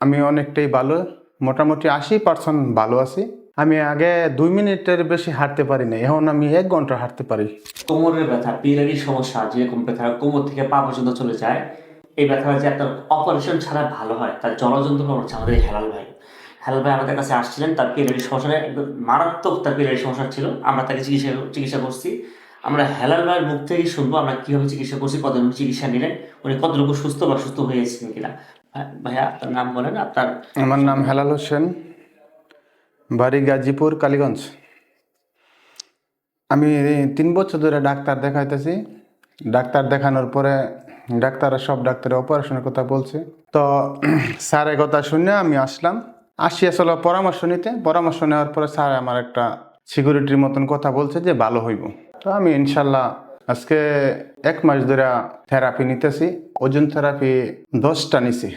আমি অনেকটাই ভালো, মোটামুটি আশি পার্সেন্ট ভালো আছি। আমি আগে দুই মিনিটের বেশি হাঁটতে পারি না এখন আমি এক ঘণ্টা হাঁটতে পারি। কোমরের ব্যথা পিলারির সমস্যা, যেরকম ব্যথা কোমর থেকে পা পর্যন্ত চলে যায়, এই ব্যথা যে আপনার অপারেশন ছাড়া ভালো হয়, তার জলযন্ত্র হচ্ছে আমাদের হেলাল ভাই। হেলাল ভাই আমাদের কাছে আসছিলেন, তার পিলারির সমস্যা মারাত্মক তার পিলারির সমস্যা ছিল। আমরা তাকে চিকিৎসা চিকিৎসা করছি। আমরা হেলাল ভাইয়ের মুখ থেকেই শুনব আমরা কীভাবে চিকিৎসা করছি, কতজন চিকিৎসা নিলেন, উনি কতটুকু সুস্থ বা সুস্থ হয়েছেন কিনা। ভাইয়া, আপনার নাম বলেন আমার নাম হেলাল হোসেন, বাড়ি গাজীপুর, কালীগঞ্জ। আমি তিন বছর ধরে ডাক্তার দেখাইতেছি। ডাক্তার দেখানোর পরে ডাক্তাররা সব ডাক্তারের অপারেশনের কথা বলছে। তো স্যারের কথা শুনে আমি আসলাম। আসি আসলে পরামর্শ নিতে। পরামর্শ নেওয়ার পরে স্যার আমার একটা সিকিউরিটির মতন কথা বলছে যে ভালো হইব। তো আমি ইনশাল্লাহ আজকে এক মাস ধরে থেরাপি নিতেছি। ওজন থেরাপি দশটা নিছি।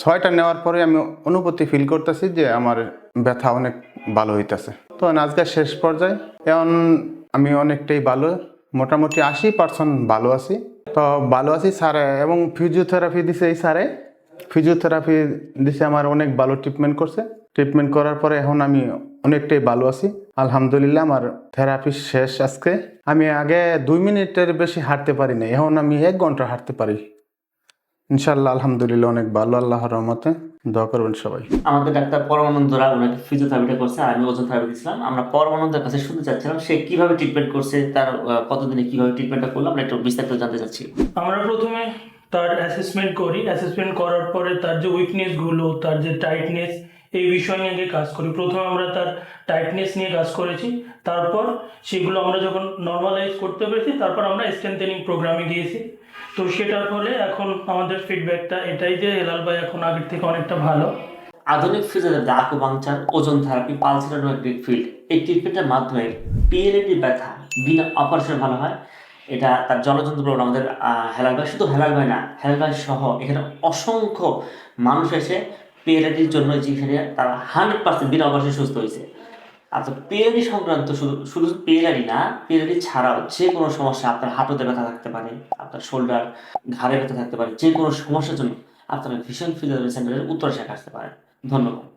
ছয়টা নেওয়ার পরে আমি অনুভূতি ফিল করতেছি যে আমার ব্যথা অনেক ভালো হইতেছে। তো আজকে শেষ পর্যায়ে, এখন আমি অনেকটাই ভালো, মোটামুটি আশি পার্সেন্ট ভালো আছি। তো ভালো আছি স্যারে এবং ফিজিওথেরাপি দিছে এই স্যারে ফিজিওথেরাপি দিছে আমার অনেক ভালো ট্রিটমেন্ট করছে। ট্রিটমেন্ট করার পরে এখন আমি অনেকটাই ভালো আছি। আলহামদুলিল্লাহ আমার থেরাপি শেষ আজকে। আমি আগে দুই মিনিটের বেশি হাঁটতে পারি না এখন আমি এক ঘণ্টা হাঁটতে পারি। ইনশাল্লাহ আলহামদুলিল্লাহ অনেক ভালো আল্লাহর রহমতে। দোয়া করবেন সবাই। আমাদের ডাক্তার পরমানন্দরা ওনাকে ফিজিওথেরাপিটা করছে আর আমি ওজন থেরাপি দিয়েছিলাম আমরা পরমানন্দের কাছে শুনতে চাচ্ছিলাম সে কীভাবে ট্রিটমেন্ট করছে তার কতদিনে কীভাবে ট্রিটমেন্টটা করল আমরা একটু বিস্তারিত জানতে চাচ্ছি। আমরা প্রথমে তার অ্যাসেসমেন্ট করি। অ্যাসেসমেন্ট করার পরে তার যে উইকনেসগুলো তার যে টাইটনেস এই বিষয় নিয়ে কাজ করি। প্রথমে আমরা তার টাইটনেস নিয়ে কাজ করেছি। তারপর সেগুলো আমরা যখন নর্মালাইজ করতে পেরেছি, তারপর আমরা স্ট্রেন্থেনিং প্রোগ্রামে গিয়েছি। তো সেটার ফলে এখন আমাদের ফিডব্যাকটা এটাই যে হেলাল ভাই এখন আগের থেকে অনেকটা ভালো। আধুনিক ফিজিওথেরাপি আকুপাংচার ওজন থেরাপি পালসেরানোগ্রিক ফিল্ড এই ট্রিটমেন্টের মাধ্যমে পিএলএডি ব্যথা বিনা অপারেশনে ভালো হয়। এটা তার জলযন্ত্র প্রবলেম আমাদের হেলাল ভাই, শুধু হেলাল ভাই না, হেলাল ভাই সহ এখানে অসংখ্য মানুষ এসে পিএলএডির জন্য যেখানে তারা হান্ড্রেড পার্সেন্ট বিনা অবশ্যই সুস্থ হয়েছে। আচ্ছা পিএলডি সংক্রান্ত শুধু শুধু পিএলডি না পিএলডি ছাড়াও যে কোনো সমস্যা আপনার হাঁটুতে ব্যথা থাকতে পারে, আপনার শোল্ডার ঘাড়ে ব্যথা থাকতে পারে, যে কোনো সমস্যার জন্য আপনারা ভীষণ ফিজিওথেরাপি সেন্টারের উত্তর শাখা আসতে পারেন। ধন্যবাদ।